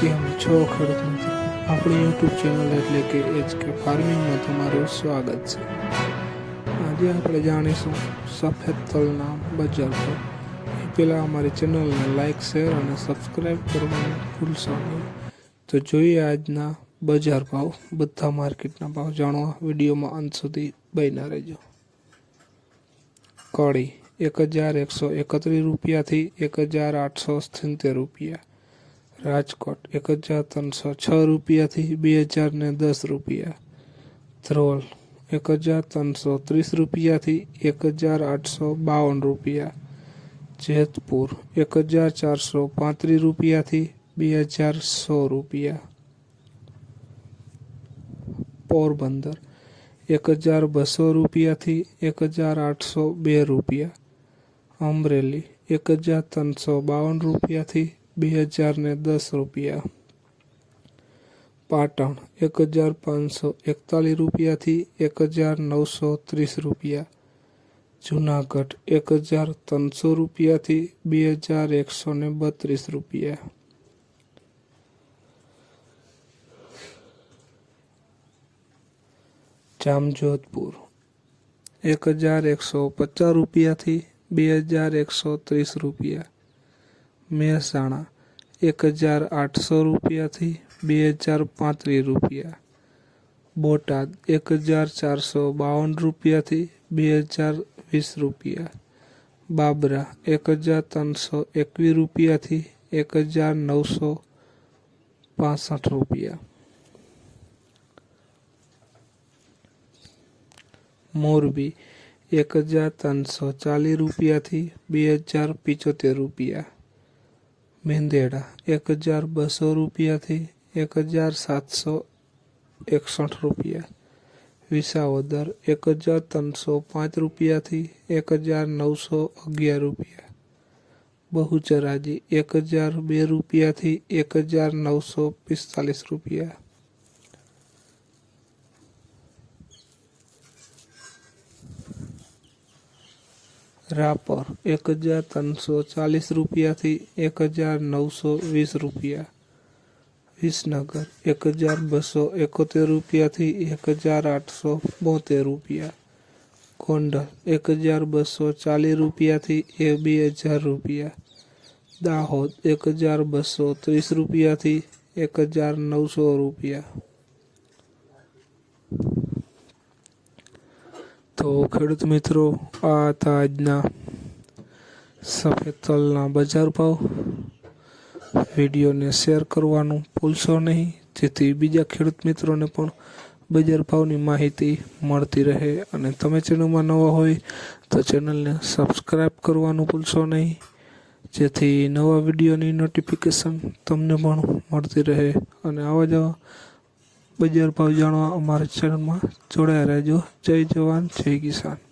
કેમ છો? ખેડૂત મિત્રો આપણી યુટ્યુબ ચેનલ એટલે કે એચ કે ફાર્મિંગમાં તમારું સ્વાગત છે. આજે આપણે જાણીશું સફેદ તલના બજાર પર. એ પહેલાં અમારી ચેનલને લાઇક શેર અને સબસ્ક્રાઈબ કરવાનું ભૂલશો નહીં. તો જોઈએ આજના બજાર ભાવ. બધા માર્કેટના ભાવ જાણવા વિડીયોમાં અંત સુધી બન્યા રહેજો. કળી એક હજાર એકસો એકત્રીસ રૂપિયાથી એક હજાર આઠસો સિત્તેર રૂપિયા. રાજકોટ એક હજાર ત્રણસો છ રૂપિયાથી બે હજાર ને દસ રૂપિયા ધ્રોલ એક હજાર ત્રણસો ત્રીસ રૂપિયાથી એક હજાર આઠસો બાવન રૂપિયા જેતપુર એક હજાર ચારસો પાંત્રીસ રૂપિયાથી બે હજાર સો રૂપિયા પોરબંદર એક હજાર બસો રૂપિયાથી એક હજાર આઠસો બે રૂપિયા અમરેલી એક હજાર ત્રણસો બાવન રૂપિયાથી બે હજાર ને દસ રૂપિયા પાટણ એક હજાર પાંચસો એકતાલીસ રૂપિયાથી એક હજાર નવસો ત્રીસ રૂપિયા જુનાગઢ એક હજાર ત્રણસો રૂપિયાથી બે હજાર એકસો ને બત્રીસ રૂપિયા જામજોધપુર એક હજાર એકસો પચાસ રૂપિયાથી બે હજાર એકસો ત્રીસ રૂપિયા મહેસાણા એક હજાર આઠસો રૂપિયાથી બે હજાર પાંત્રીસ રૂપિયા બોટાદ એક હજાર ચારસો બાવન રૂપિયાથી બે હજાર વીસ રૂપિયા બાબરા એક હજાર ત્રણસો એકવીસ રૂપિયાથી એક હજાર નવસો પાસઠ રૂપિયા મોરબી એક હજાર ત્રણસો ચાલીસ રૂપિયાથી બે હજાર પિચોતેર રૂપિયા મેંદેડા, એક હજાર બસો રૂપિયાથી એક હજાર સાતસો એકસઠ રૂપિયા. વિસાવદર, એક હજાર ત્રણસો પાંચ રૂપિયાથી એક હજાર નવસો અગિયાર રૂપિયા. બહુચરાજી, એક હજાર બે રૂપિયાથી એક હજાર નવસો પિસ્તાલીસ રૂપિયા. રાપર એક હજાર ત્રણસો ચાલીસ રૂપિયાથી એક હજાર નવસો વીસ રૂપિયા. વિસનગર એક હજાર બસો એકોતેર રૂપિયાથી એક હજાર આઠસો બોતેર રૂપિયા. ગોંડલ એક હજાર બસો ચાલીસ રૂપિયાથી એ બે હજાર રૂપિયા. દાહોદ એક હજાર બસો ત્રીસ રૂપિયાથી એક હજાર નવસો રૂપિયા. તો ખેડૂત મિત્રો, આ હતા આજના સફેદ તલના બજાર ભાવ. વિડીયોને શેર કરવાનું ભૂલશો નહીં. જેથી બીજા ખેડૂત મિત્રોને પણ બજાર ભાવની માહિતી મળતી રહે. અને તમે ચેનલમાં નવા હોય, તો ચેનલને સબસ્ક્રાઈબ કરવાનું ભૂલશો નહીં. જેથી નવા વિડીયોની નોટિફિકેશન તમને પણ મળતી રહે. અને આવા જ બજાર ભાવ જાણવા અમારા ચેનલમાં જોડાયા રહેજો. જય જવાન જય કિસાન.